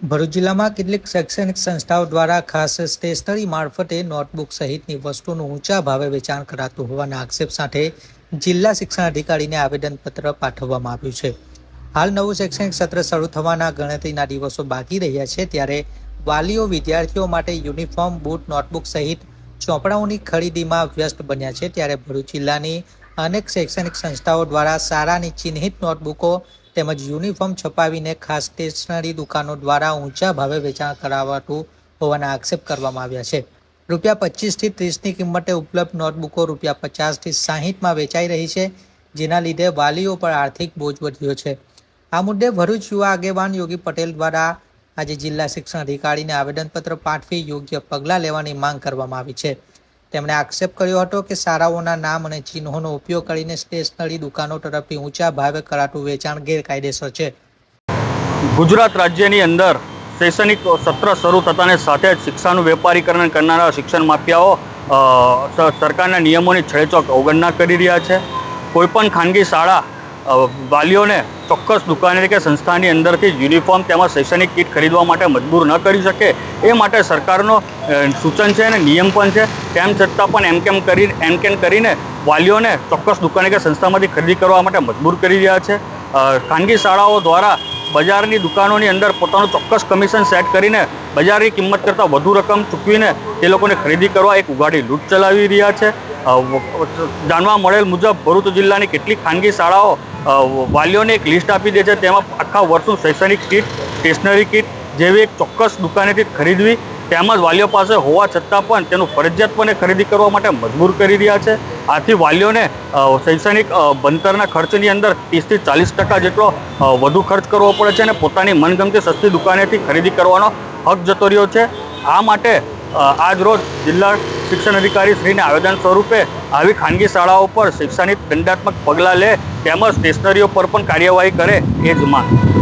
ભરૂચ જિલ્લામાં કેટલીક શૈક્ષણિક સંસ્થાઓ દ્વારા ખાસ સ્ટેશનરી મારફતે નોટબુક સહિતની વસ્તુનું ઊંચા ભાવે વેચાણ કરાતું હોવાના આક્ષેપ સાથે જિલ્લા શિક્ષણ અધિકારીને આવેદનપત્ર પાઠવવામાં આવ્યું છે. હાલ નવું શૈક્ષણિક સત્ર શરૂ થવાના ગણતરીના દિવસો બાકી રહ્યા છે ત્યારે વાલીઓ વિદ્યાર્થીઓ માટે યુનિફોર્મ, બૂટ, નોટબુક સહિત ચોપડાઓની ખરીદીમાં વ્યસ્ત બન્યા છે. ત્યારે ભરૂચ જિલ્લાની અનેક શૈક્ષણિક સંસ્થાઓ દ્વારા શાળાની ચિહ્નિત નોટબુકો તેમજ યુનિફોર્મ છપાવીને ખાસ સ્ટેશનરી દુકાનો દ્વારા ઊંચા ભાવે વેચાણ કરાવાતું હોવાના આક્ષેપ કરવામાં આવ્યા છે. રૂપિયા પચીસથી ત્રીસની કિંમતે ઉપલબ્ધ નોટબુકો રૂપિયા પચાસથી સાહીઠમાં વેચાઈ રહી છે, જેના લીધે વાલીઓ પર આર્થિક બોજ વધ્યો છે. આ મુદ્દે ભરૂચ યુવા આગેવાન યોગી પટેલ દ્વારા આજે જિલ્લા શિક્ષણ અધિકારીને આવેદનપત્ર પાઠવી યોગ્ય પગલાં લેવાની માંગ કરવામાં આવી છે. તેમણે આક્ષેપ કર્યો હતો કે શાળાઓના નામ અને ચિહ્નોનો ઉપયોગ કરીને સ્ટેશનરી દુકાનો તરફથી ઊંચા ભાવે કરાતું વેચાણ ગેરકાયદેસર છે. ગુજરાત રાજ્યની અંદર શૈક્ષણિક સત્ર શરૂ થતાની સાથે જ શિક્ષાનું વેપારીકરણ કરનારા શિક્ષણ માફિયાઓ સરકારના નિયમોની છેડચોક અવગણના કરી રહ્યા છે. કોઈપણ ખાનગી શાળા વાલીઓને ચોક્કસ દુકાને કે સંસ્થાની અંદરથી યુનિફોર્મ તેમજ શૈક્ષણિક કીટ ખરીદવા માટે મજબૂર ન કરી શકે. એ માટે સરકારનો સૂચન છે અને નિયમ પણ છે. તેમ છતાં પણ એમ કેમ કરી, એમ કેમ કરીને વાલીઓને ચોક્કસ દુકાને કે સંસ્થામાંથી ખરીદી કરવા માટે મજબૂર કરી રહ્યા છે. ખાનગી શાળાઓ દ્વારા બજારની દુકાનોની અંદર પોતાનું ચોક્કસ કમિશન સેટ કરીને બજારની કિંમત કરતાં વધુ રકમ ચૂકવીને તે લોકોને ખરીદી કરવા એક ઉઘાડી લૂંટ ચલાવી રહ્યા છે. જાણવા મળેલ મુજબ ભરૂચ જિલ્લાની કેટલીક ખાનગી શાળાઓ વાલીઓને એક લિસ્ટ આપી દે છે. તેમાં આખા વર્ષનું શૈક્ષણિક કીટ સ્ટેશનરી કીટ જેવી એક ચોક્કસ દુકાનેથી ખરીદવી તેમજ વાલીઓ પાસે હોવા છતાં પણ તેનું ફરજિયાતપણે ખરીદી કરવા માટે મજબૂર કરી રહ્યા છે. આથી વાલીઓને શૈક્ષણિક ભણતરના ખર્ચની અંદર ત્રીસથી ચાલીસ ટકા જેટલો વધુ ખર્ચ કરવો પડે છે અને પોતાની મનગમતી સસ્તી દુકાનેથી ખરીદી કરવાનો હક જતો રહ્યો છે. આ માટે આજ રોજ જિલ્લા શિક્ષણ અધિકારી શ્રીને આવેદન સ્વરૂપે આવી ખાનગી શાળાઓ પર શૈક્ષણિક દંડાત્મક પગલાં લે તેમજ સ્ટેશનરીઓ પર પણ કાર્યવાહી કરે એ જ માંગ.